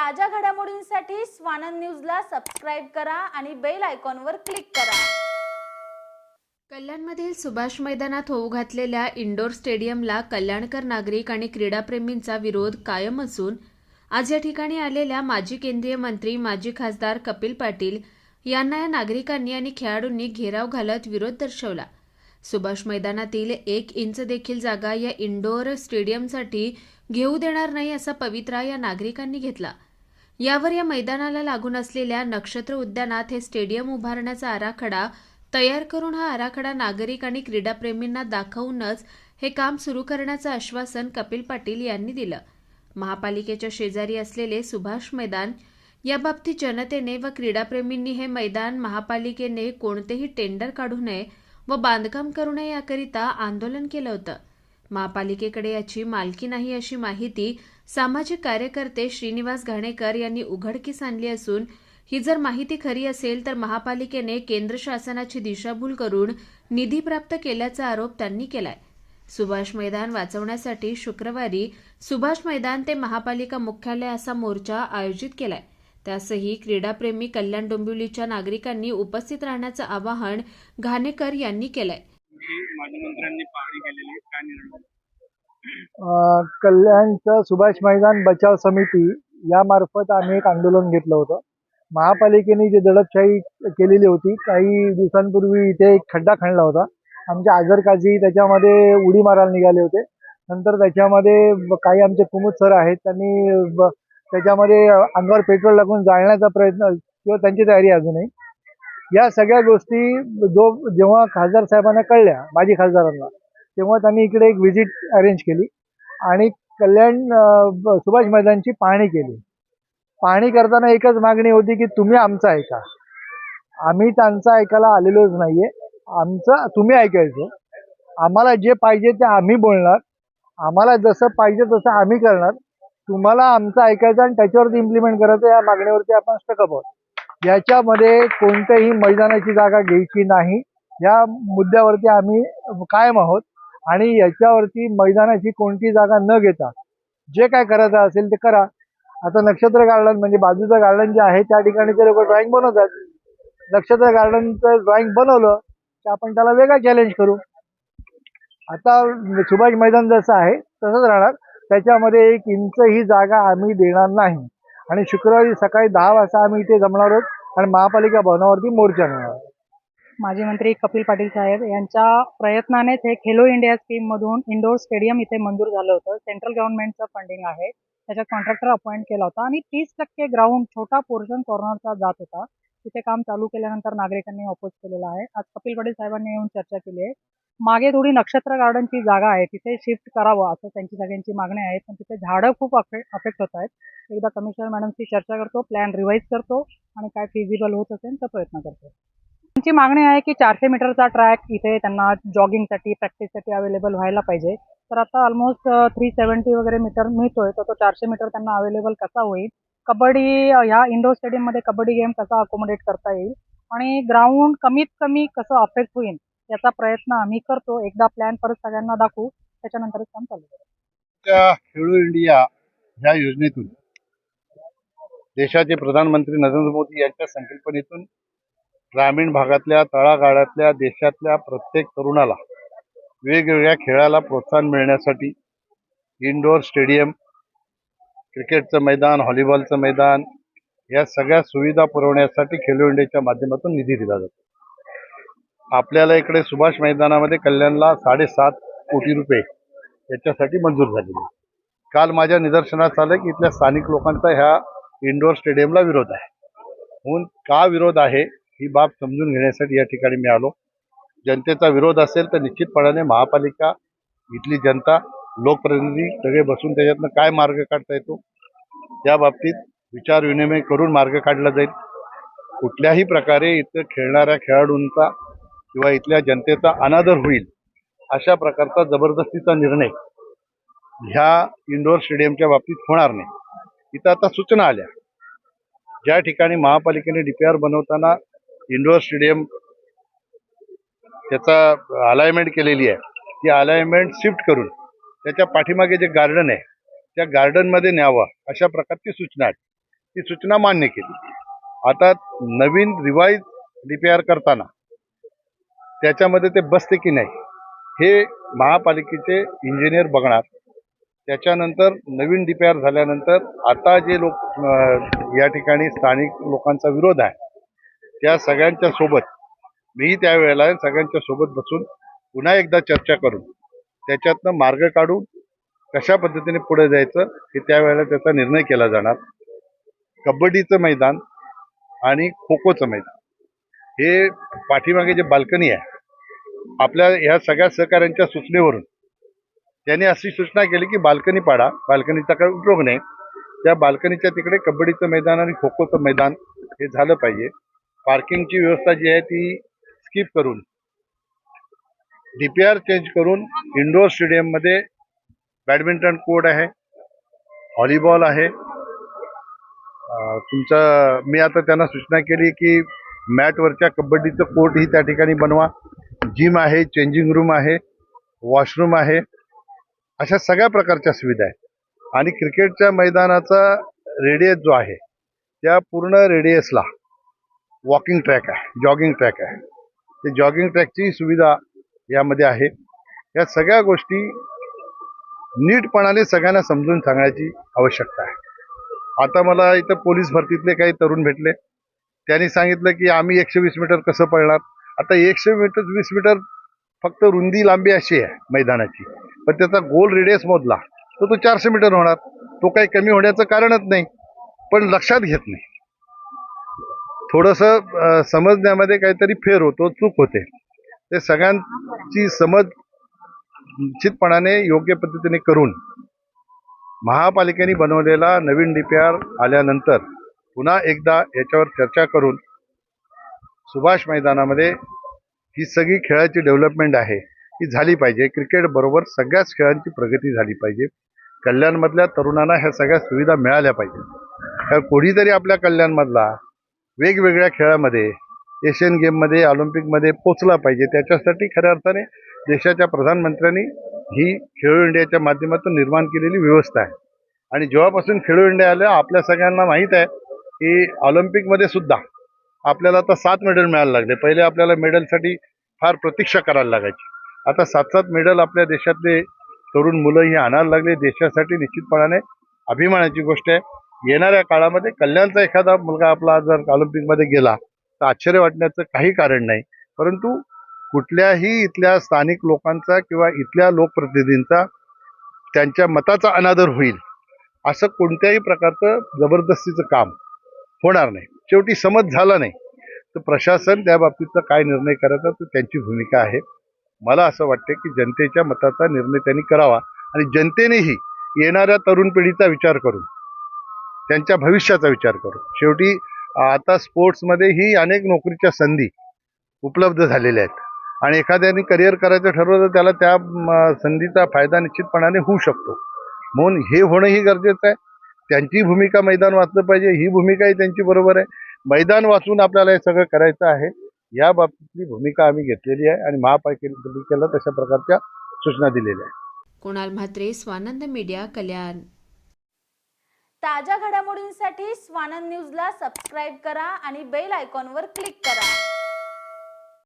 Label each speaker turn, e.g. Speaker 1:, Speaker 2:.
Speaker 1: ताज्या घडामोडींसाठी स्वानंद न्यूजला सबस्क्राईब करा आणि बेल आयकॉनवर क्लिक करा.
Speaker 2: कल्याणमधील सुभाष मैदानात होऊ घातलेल्या इंडोर स्टेडियमला कल्याणकर नागरिक आणि क्रीडाप्रेमींचा विरोध कायम असून आज या ठिकाणी आलेल्या माजी केंद्रीय मंत्री माजी खासदार कपिल पाटील यांना या नागरिकांनी आणि खेळाडूंनी घेराव घालत विरोध दर्शवला. सुभाष मैदानातील एक इंच देखील जागा या इंडोर स्टेडियमसाठी घेऊ देणार नाही असा पवित्रा या नागरिकांनी घेतला. यावर या मैदानाला लागून असलेल्या नक्षत्र उद्यानात हे स्टेडियम उभारण्याचा आराखडा तयार करून हा आराखडा नागरिक आणि क्रीडाप्रेमींना दाखवूनच हे काम सुरू करण्याचं आश्वासन कपिल पाटील यांनी दिलं. महापालिकेच्या शेजारी असलेले सुभाष मैदान याबाबतीत जनतेने व क्रीडाप्रेमींनी हे मैदान महापालिकेने कोणतेही टेंडर काढू नये व बांधकाम करू नये याकरिता आंदोलन केलं होतं. महापालिकेकडे याची मालकी नाही अशी माहिती सामाजिक कार्यकर्ते श्रीनिवास घाणेकर यांनी उघडकीस आणली असून ही जर माहिती खरी असेल तर महापालिकेने केंद्र शासनाची दिशाभूल करून निधी प्राप्त केल्याचा आरोप त्यांनी केलाय. सुभाष मैदान वाचवण्यासाठी शुक्रवारी सुभाष मैदान ते महापालिका मुख्यालय असा मोर्चा आयोजित केलाय. त्यासही क्रीडाप्रेमी कल्याण डोंबिवलीच्या नागरिकांनी उपस्थित राहण्याचं आवाहन घाणेकर यांनी केलंय.
Speaker 3: मुख्यमंत्र्यांनी पाहणी केलेली आहे. काय निर्णय
Speaker 4: कल्याणचं सुभाष मैदान बचाव समिती यामार्फत आम्ही एक आंदोलन घेतलं होतं. महापालिकेने जी दडपशाही केलेली होती काही दिवसांपूर्वी इथे एक खड्डा खणला होता. आमच्या आजरकाजी काझी त्याच्यामध्ये उडी मारायला निघाले होते. नंतर त्याच्यामध्ये काही आमचे कुमुद सर आहेत त्यांनी त्याच्यामध्ये अंगावर पेट्रोल टाकून जाळण्याचा प्रयत्न किंवा त्यांची तयारी अजूनही. या सगळ्या गोष्टी जो जेव्हा खासदार साहेबांना कळल्या माजी खासदारांना तेव्हा त्यांनी इकडे एक व्हिजिट अरेंज केली आणि कल्याण सुभाष मैदानची पाहणी केली. पाहणी करताना एकच मागणी होती की तुम्ही आमचं ऐका. आम्ही त्यांचं ऐकायला आलेलोच नाहीये. आमचं तुम्ही ऐकायचं. आम्हाला जे पाहिजे ते आम्ही बोलणार. आम्हाला जसं पाहिजे तसं आम्ही करणार. तुम्हाला आमचं ऐकायचं आणि त्याच्यावरती इम्प्लिमेंट करायचं या मागणीवरती आपण स्टकअप आहोत. याच्यामध्ये कोणत्याही मैदानाची जागा घ्यायची नाही. या मुद्द्यावरती आम्ही कायम आहोत आणि याच्यावरती मैदानाची कोणती जागा न घेता जे काय करायचं असेल ते करा. आता नक्षत्र गार्डन म्हणजे बाजूचं गार्डन जे आहे त्या ठिकाणी ते लोक ड्रॉइंग बनवतात. नक्षत्र गार्डनचं ड्रॉइंग बनवलं की आपण त्याला वेगळा चॅलेंज करू. आता सुभाष मैदान जसं आहे तसंच राहणार. त्याच्यामध्ये एक इंच ही जागा आम्ही देणार नाही. आणि शुक्रवारी सकाळी दहा वाजता आम्ही इथे जमणार आहोत आणि महापालिका भवनावरती मोर्चा नेणार
Speaker 5: माजी मंत्री कपिल पाटील साहेब यांच्या प्रयत्नानेच हे खेलो इंडिया स्कीम मधून इंडोर स्टेडियम इथे मंजूर झालं होतं. सेंट्रल गव्हर्नमेंटचं फंडिंग आहे. त्याच्यात कॉन्ट्रॅक्टर अपॉइंट केला होता आणि तीस टक्के ग्राउंड छोटा पोर्शन कॉर्नरचा जात होता. तिथे काम चालू केल्यानंतर नागरिकांनी अपोज केलेला आहे. आज कपिल पाटील साहेबांनी येऊन चर्चा केली आहे. मागे थोडी नक्षत्र गार्डनची जागा आहे. तिथे शिफ्ट करावं असं त्यांची सगळ्यांची मागणी आहे. पण तिथे झाडं खूप अफेक्ट होत आहेत. एकदा कमिशनर मॅडमशी चर्चा करतो प्लॅन रिवाईज करतो आणि काय फिजिबल होत असेल तर प्रयत्न करतो. त्यांची मागणी आहे की चारशे मीटरचा ट्रॅक इथे त्यांना जॉगिंगसाठी प्रॅक्टिससाठी अवेलेबल व्हायला पाहिजे. तर आता ऑलमोस्ट थ्री सेवन्टी वगैरे मीटर मिळतोय. तर तो चारशे मीटर त्यांना अवेलेबल कसा होईल? कबड्डी ह्या इंडोर स्टेडियममध्ये कबड्डी गेम कसा अकोमोडेट करता येईल? आणि ग्राउंड कमीत कमी कसं अफेक्ट होईल? याचा प्रयत्न आम्ही करतो. एकदा प्लॅन परत सगळ्यांना दाखवू. त्याच्यानंतरच काम चालू करू.
Speaker 3: त्या इंडिया ह्या योजनेतून देशाचे प्रधानमंत्री नरेंद्र मोदी यांच्या संकल्पनेतून ग्रामीण भागातल्या तळागाळातल्या देशातल्या प्रत्येक तरुणाला वेगवेगळ्या खेळाला प्रोत्साहन मिळण्यासाठी इंडोर स्टेडियम क्रिकेटचं मैदान व्हॉलीबॉलचं मैदान या सगळ्या सुविधा पुरवण्यासाठी खेलो इंडियाच्या माध्यमातून निधी दिला जातो. आपल्याला इकडे सुभाष मैदानामध्ये कल्याणला साडेसात कोटी रुपये याच्यासाठी मंजूर झालेले काल माझ्या निदर्शनास आलं की इथल्या स्थानिक लोकांचा ह्या इंडोर स्टेडियमला विरोध आहे. म्हणून का विरोध आहे ही बाब समजून घेण्यासाठी या ठिकाणी मी आलो. जनतेचा विरोध असेल तर निश्चितपणाने महापालिका इथली जनता लोकप्रतिनिधी सगळे बसून त्याच्यातनं काय मार्ग काढता येतो त्या बाबतीत विचार विनिमय करून मार्ग काढला जाईल. कुठल्याही प्रकारे इथं खेळणाऱ्या खेळाडूंचा किंवा इथल्या जनतेचा अनादर होईल अशा प्रकारचा जबरदस्तीचा निर्णय ह्या इंडोर स्टेडियमच्या बाबतीत होणार नाही. इथं आता सूचना आल्या. ज्या ठिकाणी महापालिकेने डीपीआर बनवताना इंडोर स्टेडियम त्याचा अलायमेंट केलेली आहे ती अलायमेंट शिफ्ट करून त्याच्या पाठीमागे जे गार्डन आहे त्या गार्डनमध्ये न्यावं अशा प्रकारची सूचना आहे ती सूचना मान्य केली. आता नवीन रिवाईज डीपीआर करताना त्याच्यामध्ये ते बसते की नाही हे महापालिकेचे इंजिनियर बघणार. त्याच्यानंतर नवीन डीपीआर झाल्यानंतर आता जे लोक या ठिकाणी स्थानिक लोकांचा विरोध आहे त्या सगळ्यांच्या सोबत मीही त्यावेळेला सगळ्यांच्या सोबत बसून पुन्हा एकदा चर्चा करून त्याच्यातनं मार्ग काढून कशा पद्धतीने पुढे जायचं हे त्यावेळेला त्याचा निर्णय केला जाणार. कबड्डीचं मैदान आणि खो खोचं मैदान. हे पाठीमागे जे बाल्कनी आहे आपल्या ह्या सगळ्या सहकाऱ्यांच्या सूचनेवरून त्यांनी अशी सूचना केली की बाल्कनी पाडा बाल्कनीचा काही उपयोग नाही. त्या बाल्कनीच्या तिकडे कबड्डीचं मैदान आणि खो खोचं मैदान हे झालं पाहिजे. पार्किंगची व्यवस्था जी आहे ती स्किप करून डीपीआर चेंज करून इंडोर स्टेडियममध्ये बॅडमिंटन कोर्ट आहे व्हॉलीबॉल आहे. तुमचं मी आता त्यांना सूचना केली की मॅटवरच्या कबड्डीचं कोर्ट ही त्या ठिकाणी बनवा. जिम आहे चेंजिंग रूम आहे वॉशरूम आहे अशा सगळ्या प्रकारच्या सुविधा आहेत. आणि क्रिकेटच्या मैदानाचा रेडियस जो आहे त्या पूर्ण रेडियसला वॉकिंग ट्रॅक आहे जॉगिंग ट्रॅक आहे. ते जॉगिंग ट्रॅकची सुविधा यामध्ये आहे. या सगळ्या गोष्टी नीटपणाने सगळ्यांना समजून सांगण्याची आवश्यकता आहे. आता मला इथं पोलीस भरतीतले काही तरुण भेटले. त्यांनी सांगितलं की आम्ही एकशे वीस मीटर कसं पळणार? आता एकशे मीटर वीस मीटर फक्त रुंदी लांबी अशी आहे मैदानाची. पण त्याचा गोल रेडियस मोजला तर तो चारशे मीटर होणार. तो काही कमी होण्याचं कारणच नाही पण लक्षात घेत नाही. थोडंसं समजण्यामध्ये काहीतरी फेर होतो चूक होते. ते सगळ्यांची समज निश्चितपणाने योग्य पद्धतीने करून महापालिकेने बनवलेला नवीन डीपीआर आल्यानंतर पुन्हा एकदा याच्यावर चर्चा करून सुभाष मैदानामध्ये ही सगळी खेळाची डेव्हलपमेंट आहे ती झाली पाहिजे. क्रिकेट बरोबर सगळ्याच खेळांची प्रगती झाली पाहिजे. कल्याणमधल्या तरुणांना ह्या सगळ्या सुविधा मिळाल्या पाहिजेत तर कोणीतरी आपल्या कल्याणमधला वेगवेगळ्या खेळामध्ये एशियन गेममध्ये ऑलिम्पिकमध्ये पोचला पाहिजे. त्याच्यासाठी खऱ्या अर्थाने देशाच्या प्रधानमंत्र्यांनी ही खेलो इंडियाच्या माध्यमातून निर्माण केलेली व्यवस्था आहे. आणि जेव्हापासून खेलो इंडिया आलं आपल्या सगळ्यांना माहीत आहे की ऑलिम्पिकमध्ये सुद्धा आपल्याला आता सात मेडल मिळायला लागले. पहिले आपल्याला मेडलसाठी फार प्रतीक्षा करायला लागायची. आता सात सात मेडल आपल्या देशातले तरुण मुलं ही आणायला लागले. देशासाठी निश्चितपणाने अभिमानाची गोष्ट आहे. येणाऱ्या काळामध्ये कल्याणचा एखादा मुलगा आपला जर ऑलिम्पिकमध्ये गेला तर आश्चर्य वाटण्याचं काही कारण नाही. परंतु कुठल्याही इथल्या स्थानिक लोकांचा किंवा इथल्या लोकप्रतिनिधींचा त्यांच्या मताचा अनादर होईल. असं कोणत्याही प्रकारचं जबरदस्तीचं काम होणार नाही. शेवटी समज झाला नाही. तर प्रशासन त्या बाबतीतचा काय निर्णय करायचा तर त्यांची भूमिका आहे. मला असं वाटतं की जनतेच्या मताचा निर्णय त्यांनी करावा आणि जनतेनेही येणाऱ्या तरुण पिढीचा विचार करून त्यांच्या भविष्याचा विचार करून. शेवटी आता स्पोर्ट्समध्ये ही अनेक नोकरीच्या संधी उपलब्ध झालेल्या आहेत. आणि एखाद्याने करिअर करायचं ठरवलं तर त्याला त्या म, संधीचा फायदा निश्चितपणाने होऊ शकतो. म्हणून हे होणंही गरजेचं आहे. त्यांची भूमिका मैदान वाचलं पाहिजे ही भूमिकाही त्यांची बरोबर आहे. मैदान वाचून आपल्याला हे सगळं करायचं आहे या बाबतीतली भूमिका आम्ही घेतलेली आहे आणि महापालिकेला तशा प्रकारच्या सूचना दिलेल्या आहेत.
Speaker 2: कुणाल म्हात्रे स्वानंद मीडिया कल्याण.
Speaker 1: ताज्या घडामोडींसाठी स्वानंद न्यूजला सबस्क्राईब करा आणि बेल आयकॉनवर क्लिक करा.